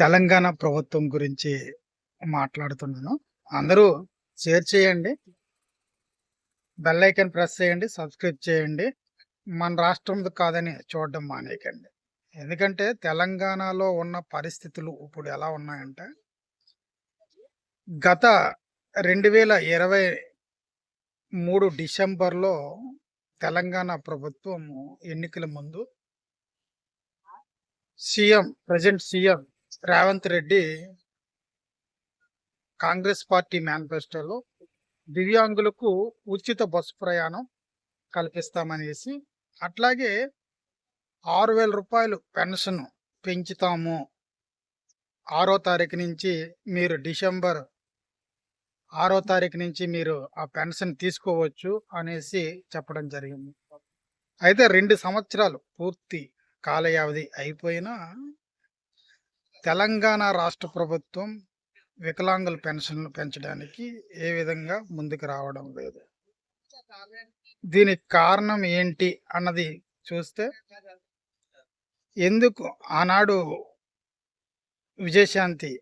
తెలంగాణ ప్రభుత్వం గురించి మాట్లాడుతున్నాను. అందరూ షేర్ చేయండి. బెల్ ఐకన్ ప్రెస్ చేయండి. సబ్స్క్రైబ్ చేయండి. మన రాష్ట్రంది కాదని చూడడం మానేయకండి. ఎందుకంటే తెలంగాణలో ఉన్న పరిస్థితులు ఇప్పుడు ఎలా ఉన్నాయంటే గత 2023 డిసెంబర్‌లో తెలంగాణ ప్రభుత్వం ఎన్నికల ముందు CM present CM Revanth Reddy Congress party మేనిఫెస్టోలో దివ్యాంగులకు ఉచిత బస్సు ప్రయాణం కల్పిస్తామనేసి అట్లాగే ఆరు వేల రూపాయలు పెన్షన్ పెంచుతాము. ఆరో తారీఖు నుంచి మీరు డిసెంబర్ ఆరో తారీఖు నుంచి మీరు ఆ పెన్షన్ తీసుకోవచ్చు అనేసి చెప్పడం జరిగింది. అయితే రెండు సంవత్సరాలు పూర్తి కాలయావధి అయిపోయినా తెలంగాణ రాష్ట్ర ప్రభుత్వం వికలాంగుల పెన్షన్లు పెంచడానికి ఏ విధంగా ముందుకు రావడం లేదు. దీనికి కారణం ఏంటి అన్నది చూస్తే ఎందుకు ఆనాడు విజయశాంతి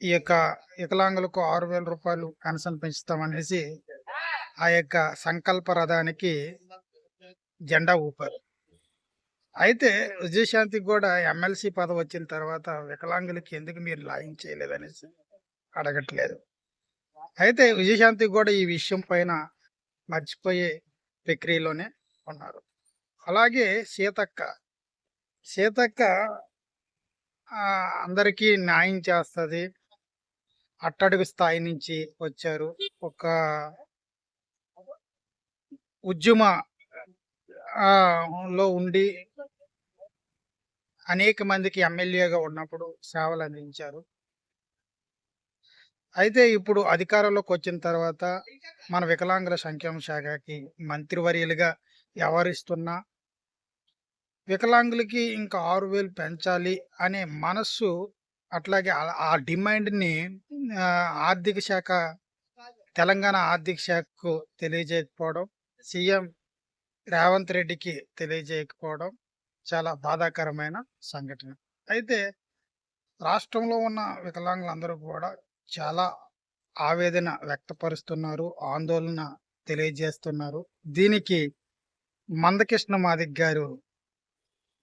ఈ యొక్క వికలాంగులకు ఆరు వేల రూపాయలు పెన్షన్ పెంచుతామనేసి ఆ యొక్క సంకల్ప రథానికి జెండా ఊపారు. అయితే విజయశాంతికి కూడా ఎమ్మెల్సీ పదవి వచ్చిన తర్వాత వికలాంగులకి ఎందుకు మీరు లాయం చేయలేదనేసి అడగట్లేదు. అయితే విజయశాంతికి కూడా ఈ విషయం పైన మర్చిపోయే ప్రక్రియలోనే ఉన్నారు. అలాగే సీతక్క సీతక్క అందరికీ న్యాయం చేస్తుంది. అట్టడుగు స్థాయి నుంచి వచ్చారు. ఒక ఉద్యమ లో ఉండి అనేక మందికి ఎమ్మెల్యేగా ఉన్నప్పుడు సేవలు అందించారు. అయితే ఇప్పుడు అధికారంలోకి వచ్చిన తర్వాత మన వికలాంగుల సంక్షేమ శాఖకి మంత్రివర్యులుగా వ్యవహరిస్తున్నా వికలాంగులకి ఇంకా ఆరు వేలు పెంచాలి అనే మనస్సు అట్లాగే ఆ- డిమాండ్ని ఆర్థిక శాఖ తెలంగాణ ఆర్థిక శాఖకు తెలియజేయకపోవడం సీఎం రేవంత్ రెడ్డికి తెలియజేయకపోవడం చాలా బాధాకరమైన సంఘటన. అయితే రాష్ట్రంలో ఉన్న వికలాంగులందరూ కూడా చాలా ఆవేదన వ్యక్తపరుస్తున్నారు ఆందోళన తెలియజేస్తున్నారు. దీనికి మందకృష్ణ మాదిక్ గారు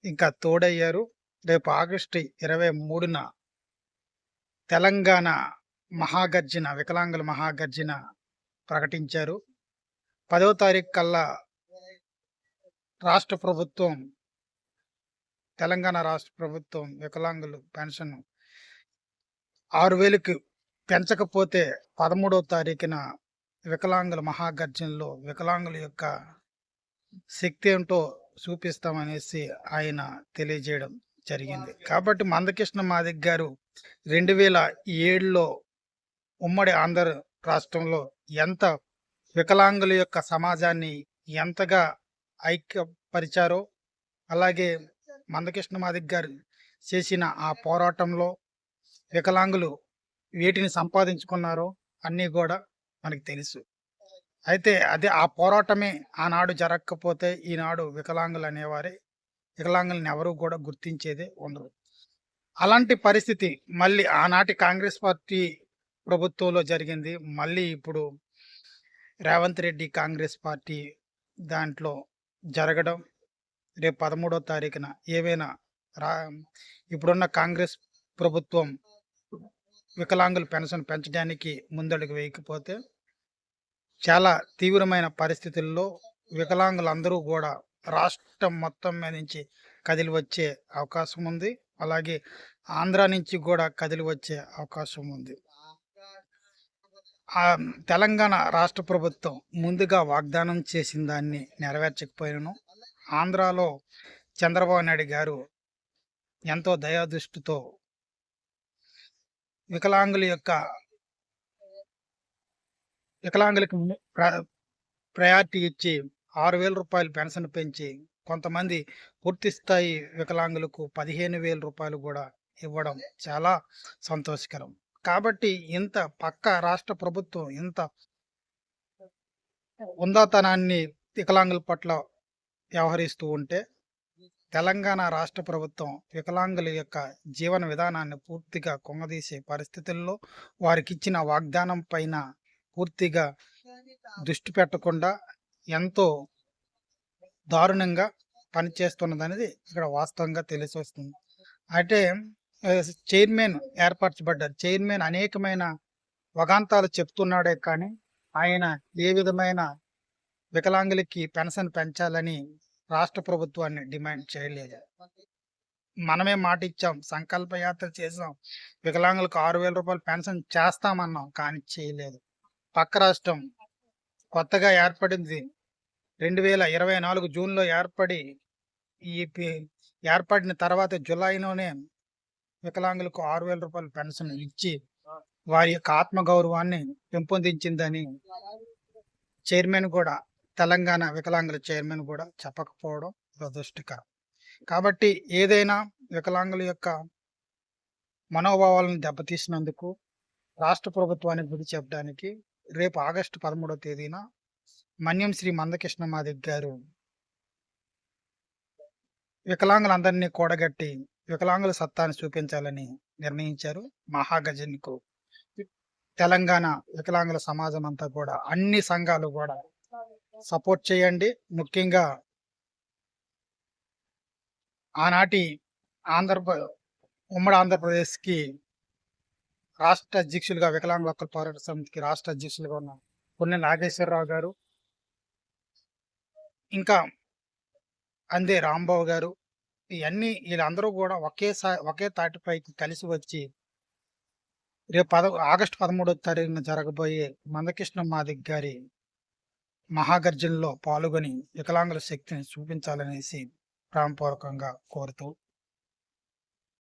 ఇంకా తోడయ్యారు. రేపు ఆగస్టు ఇరవై మూడున తెలంగాణ మహాగర్జన వికలాంగుల మహాగర్జన ప్రకటించారు. పదవ తారీఖు కల్లా రాష్ట్ర ప్రభుత్వం తెలంగాణ రాష్ట్ర ప్రభుత్వం వికలాంగులు పెన్షన్ ఆరు వేలకు పెంచకపోతే పదమూడవ తారీఖున వికలాంగుల మహాగర్జనలో వికలాంగుల యొక్క శక్తి ఏంటో చూపిస్తామనేసి ఆయన తెలియజేయడం జరిగింది. కాబట్టి మందకృష్ణ మాదిక్ గారు రెండు వేల ఏడులో ఉమ్మడి ఆంధ్ర రాష్ట్రంలో ఎంత వికలాంగుల యొక్క సమాజాన్ని ఎంతగా ఐక్యపరిచారో అలాగే మందకృష్ణ మాదిక్ గారు చేసిన ఆ పోరాటంలో వికలాంగులు వేటిని సంపాదించుకున్నారో అన్నీ కూడా మనకు తెలుసు. అయితే అదే ఆ పోరాటమే ఆనాడు జరగకపోతే ఈనాడు వికలాంగులు అనేవారే వికలాంగులను ఎవరు కూడా గుర్తించేదే ఉండరు. అలాంటి పరిస్థితి మళ్ళీ ఆనాటి కాంగ్రెస్ పార్టీ ప్రభుత్వంలో జరిగింది. మళ్ళీ ఇప్పుడు రేవంత్ రెడ్డి కాంగ్రెస్ పార్టీ దాంట్లో జరగడం రేపు పదమూడో తారీఖున ఏవైనా రా ఇప్పుడున్న కాంగ్రెస్ ప్రభుత్వం వికలాంగుల పెన్షన్ పెంచడానికి ముందడుగు వేయకపోతే చాలా తీవ్రమైన పరిస్థితుల్లో వికలాంగులందరూ కూడా రాష్ట్రం మొత్తం మీద నుంచి కదిలి వచ్చే అవకాశం ఉంది. అలాగే ఆంధ్ర నుంచి కూడా కదిలి వచ్చే అవకాశం ఉంది. తెలంగాణ రాష్ట్ర ప్రభుత్వం ముందుగా వాగ్దానం చేసిన దాన్ని నెరవేర్చకపోయినను. ఆంధ్రాలో చంద్రబాబు నాయుడు గారు ఎంతో దయాదృష్టితో వికలాంగుల యొక్క వికలాంగులకు ప్ర- ప్రయారిటీ ఇచ్చి ఆరు వేల రూపాయలు పెన్షన్ పెంచి కొంతమంది పూర్తి స్థాయి వికలాంగులకు పదిహేను వేల రూపాయలు కూడా ఇవ్వడం చాలా సంతోషకరం. కాబట్టి ఇంత పక్క రాష్ట్ర ప్రభుత్వం ఇంత ఉందాతనాన్ని వికలాంగుల పట్ల వ్యవహరిస్తూ ఉంటే తెలంగాణ రాష్ట్ర ప్రభుత్వం వికలాంగుల యొక్క జీవన విధానాన్ని పూర్తిగా కుంగదీసే పరిస్థితుల్లో వారికిచ్చిన వాగ్దానం పైన పూర్తిగా దృష్టి పెట్టకుండా ఎంతో దారుణంగా పనిచేస్తున్నదనేది ఇక్కడ వాస్తవంగా తెలిసి వస్తుంది అయితే చైర్మన్ ఏర్పరచబడ్డారు చైర్మన్ అనేకమైన వగాంతాలు చెప్తున్నాడే కానీ ఆయన ఏ విధమైన వికలాంగులకి పెన్షన్ పెంచాలని రాష్ట్ర ప్రభుత్వాన్ని డిమాండ్ చేయలేదు. మనమే మాట ఇచ్చాం సంకల్ప యాత్ర చేసాం వికలాంగులకు ఆరు వేల రూపాయలు పెన్షన్ చేస్తామన్నాం కానీ చేయలేదు. పక్క రాష్ట్రం కొత్తగా ఏర్పడింది. రెండు వేల ఇరవై నాలుగు జూన్లో ఏర్పడి ఈ ఏర్పడిన తర్వాత జూలైలోనే వికలాంగులకు ఆరు వేల రూపాయల పెన్షన్ ఇచ్చి వారి యొక్క ఆత్మగౌరవాన్ని పెంపొందించిందని చైర్మన్ కూడా తెలంగాణ వికలాంగుల చైర్మన్ కూడా చెప్పకపోవడం దురదృష్టకరం. కాబట్టి ఏదైనా వికలాంగుల యొక్క మనోభావాలను దెబ్బతీసినందుకు రాష్ట్ర ప్రభుత్వానికి బుద్ధి చెప్పడానికి రేపు ఆగస్టు పదమూడవ తేదీన మన్యం శ్రీ మందకృష్ణ మాదిక్ గారు వికలాంగులందరినీ కూడగట్టి వికలాంగుల సత్తాన్ని చూపించాలని నిర్ణయించారు మహాగజన్కు తెలంగాణ వికలాంగుల సమాజం అంతా కూడా అన్ని సంఘాలు కూడా సపోర్ట్ చేయండి. ముఖ్యంగా ఆనాటి ఆంధ్రప్ర ఉమ్మడి ఆంధ్రప్రదేశ్కి రాష్ట్ర అధ్యక్షులుగా వికలాంగుల హక్కుల పోరాట సమితికి రాష్ట్ర అధ్యక్షులుగా ఉన్న కొన్ని నాగేశ్వరరావు గారు ఇంకా అందే రాంబాబు గారు ఇవన్నీ వీళ్ళందరూ కూడా ఒకేసారి ఒకే తాటిపైకి కలిసి వచ్చి రేపు పద ఆగస్టు పదమూడవ తారీఖున జరగబోయే మందకృష్ణ మాదిక్ గారి మహాగర్జనలో పాల్గొని వికలాంగుల శక్తిని చూపించాలనేసి ప్రాణపూర్వకంగా కోరుతూ